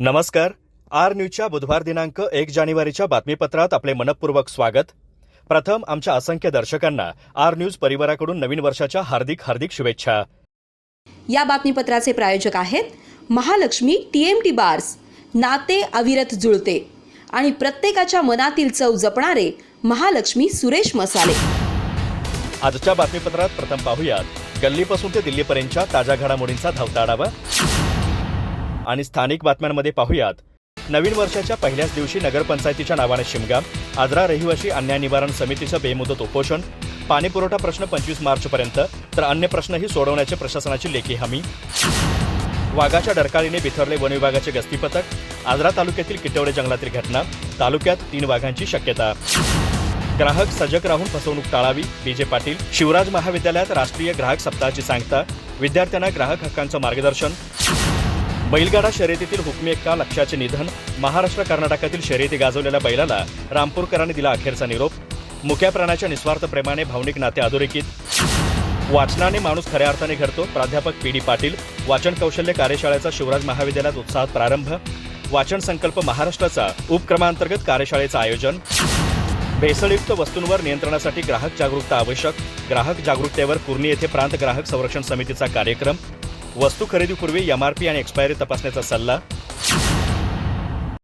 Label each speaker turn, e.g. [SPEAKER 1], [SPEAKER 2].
[SPEAKER 1] नमस्कार. आर न्यूजच्या बुधवार दिनांक एक जानेवारीच्या बातमीपत्रात आपले मनपूर्वक स्वागत. प्रथम आमच्या असंख्य दर्शकांना आर न्यूज परिवाराकडून नवीन वर्षाच्या हार्दिक हार्दिक शुभेच्छा.
[SPEAKER 2] या बातमीपत्राचे प्रायोजक आहेत Mahalakshmi T M T bars नाते अविरत जुळते आणि प्रत्येकाच्या मनातील चव जपणारे महालक्ष्मी सुरेश मसाले.
[SPEAKER 1] आजच्या बातमीपत्रात प्रथम पाहूयात गल्लीपासून ते दिल्लीपर्यंतच्या ताज्या घडामोडींचा धावता आढावा. आणि स्थानिक बातम्यांमध्ये पाहूयात. नवीन वर्षाच्या पहिल्याच दिवशी नगरपंचायतीच्या नावाने शिमगा आजरा रहिवाशी अन्याय निवारण समितीचं बेमुदत उपोषण पाणीपुरवठा प्रश्न पंचवीस मार्चपर्यंत तर अन्य प्रश्नही सोडवण्याची प्रशासनाची लेखी हमी. वाघाच्या डरकाळीने बिथरले वनविभागाचे गस्ती पथक आजरा तालुक्यातील किटवडे जंगलातील घटना तालुक्यात तीन वाघांची शक्यता. ग्राहक सजग राहून फसवणूक टाळावी विजय पाटील शिवराज महाविद्यालयात राष्ट्रीय ग्राहक सप्ताहाची सांगता विद्यार्थ्यांना ग्राहक हक्कांचं मार्गदर्शन. बैलगाडा शर्यतीतील हुकमी एक्का लक्ष्याचे निधन महाराष्ट्र कर्नाटकातील शर्यती गाजवलेल्या बैलाला रामपूरकरांनी दिला अखेरचा निरोप. मुक्या प्राण्याच्या निस्वार्थ प्रेमाने भावनिक नाते अधोरेखित. वाचनाने माणूस खऱ्या अर्थाने घडतो प्राध्यापक पी डी पाटील. वाचन कौशल्य कार्यशाळेचा शिवराज महाविद्यालयात उत्साहात प्रारंभ. वाचन संकल्प महाराष्ट्राचा उपक्रमांतर्गत कार्यशाळेचं आयोजन. भेसळयुक्त वस्तूंवर नियंत्रणासाठी ग्राहक जागरूकता आवश्यक. ग्राहक जागरूकतेवर पूर्णी येथे प्रांत ग्राहक संरक्षण समितीचा कार्यक्रम. वस्तू खरेदीपूर्वी एमआरपी आणि एक्सपायरी तपासण्याचा सल्ला